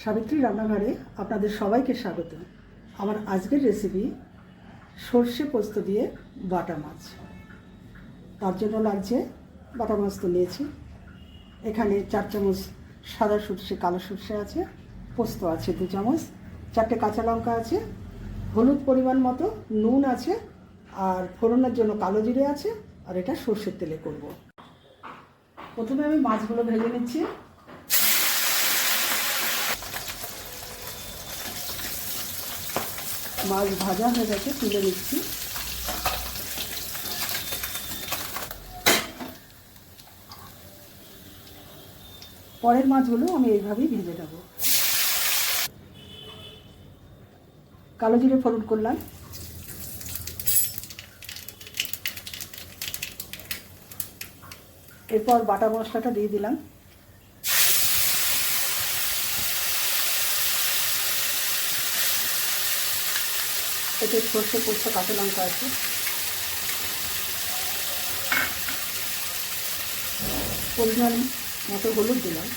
সাবিত্রী রান্নাঘরে আপনাদের সবাইকে স্বাগত। আমার আজকের রেসিপি সর্ষে পোস্ত দিয়ে বাটা মাছ। তার জন্য লাগছে বাটা মাছ তো নিয়েছি। এখানে চার চামচ সাদা সর্ষে, কালো সর্ষে আছে, পোস্ত আছে দু চামচ, চারটে কাঁচা লঙ্কা আছে, হলুদ পরিমাণ মতো নুন আছে, আর ফোড়নের জন্য কালো জিরে আছে, আর এটা সর্ষের তেলে করব। প্রথমে আমি মাছগুলো ভেজে নিচ্ছি। মাছ ভাজা হয়ে গেছে, তুলে নিচ্ছি। পরের মাছগুলো আমি এইভাবেই ভেজে দেবো কালো জিরে ফোড়ন করলাম। এরপর বাটা মশলাটা দিয়ে দিলাম। এতে সর্ষে পোস্ত কাঁচা লঙ্কা আছে। পরিমাণ মতো হলুদ দিলাম।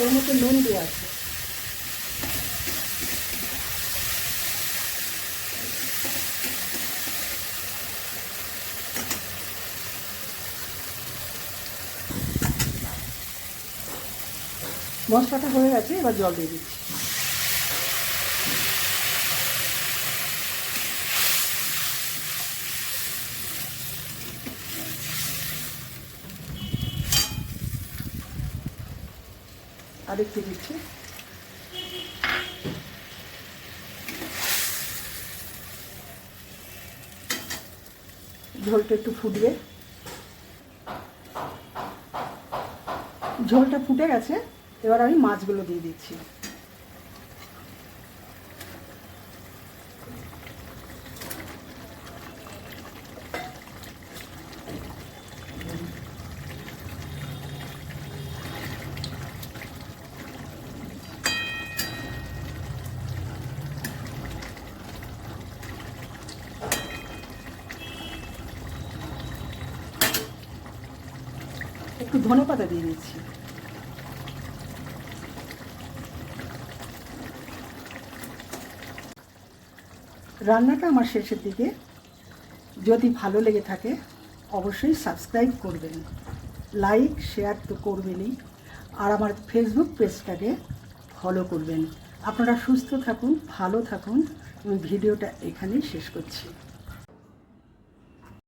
এর মতো নুন দেওয়া আছে। মশলাটা হয়ে গেছে, এবার জল দিয়ে দিচ্ছি। আরেকটু দিচ্ছি। ঝোলটা একটু ফুটবে। ঝোলটা ফুটে গেছে। এবার আমি মাছগুলো দিয়ে দিচ্ছি। একটু ধনে পাতা দিয়ে দিচ্ছি। রান্নাটা আমার শেষের দিকে। যদি ভালো লেগে থাকে, অবশ্যই সাবস্ক্রাইব করবেন। লাইক শেয়ার তো করবেনই। আর আমার ফেসবুক পেজটাকে ফলো করবেন। আপনারা সুস্থ থাকুন, ভালো থাকুন। আমি ভিডিওটা এখানেই শেষ করছি।